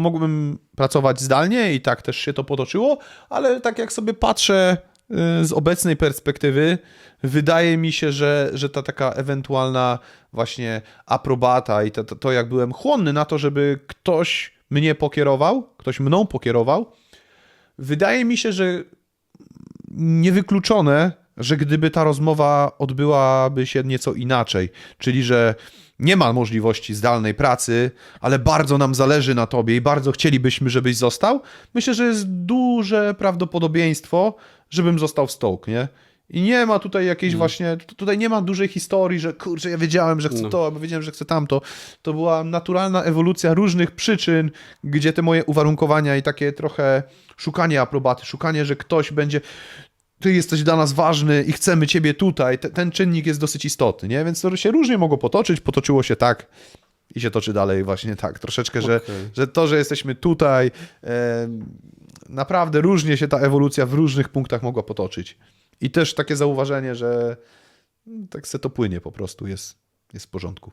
Mógłbym pracować zdalnie i tak też się to potoczyło, ale tak jak sobie patrzę y, z obecnej perspektywy, wydaje mi się, że, że ta taka ewentualna właśnie aprobata i to, to, to jak byłem chłonny na to, żeby ktoś mnie pokierował, ktoś mną pokierował, wydaje mi się, że niewykluczone, że gdyby ta rozmowa odbyłaby się nieco inaczej, czyli że nie ma możliwości zdalnej pracy, ale bardzo nam zależy na tobie i bardzo chcielibyśmy, żebyś został, myślę, że jest duże prawdopodobieństwo, żebym został w Stoke, nie? I nie ma tutaj jakiejś właśnie, tu- tutaj nie ma dużej historii, że kurczę, ja wiedziałem, że chcę No. to, albo wiedziałem, że chcę tamto. To była naturalna ewolucja różnych przyczyn, gdzie te moje uwarunkowania i takie trochę szukanie aprobaty, szukanie, że ktoś będzie, ty jesteś dla nas ważny i chcemy ciebie tutaj, te, ten czynnik jest dosyć istotny, nie? Więc to się różnie mogło potoczyć, potoczyło się tak i się toczy dalej właśnie tak, troszeczkę, że, Okej. że to, że jesteśmy tutaj, e, naprawdę różnie się ta ewolucja w różnych punktach mogła potoczyć. I też takie zauważenie, że mm, tak se to płynie po prostu, jest, jest w porządku.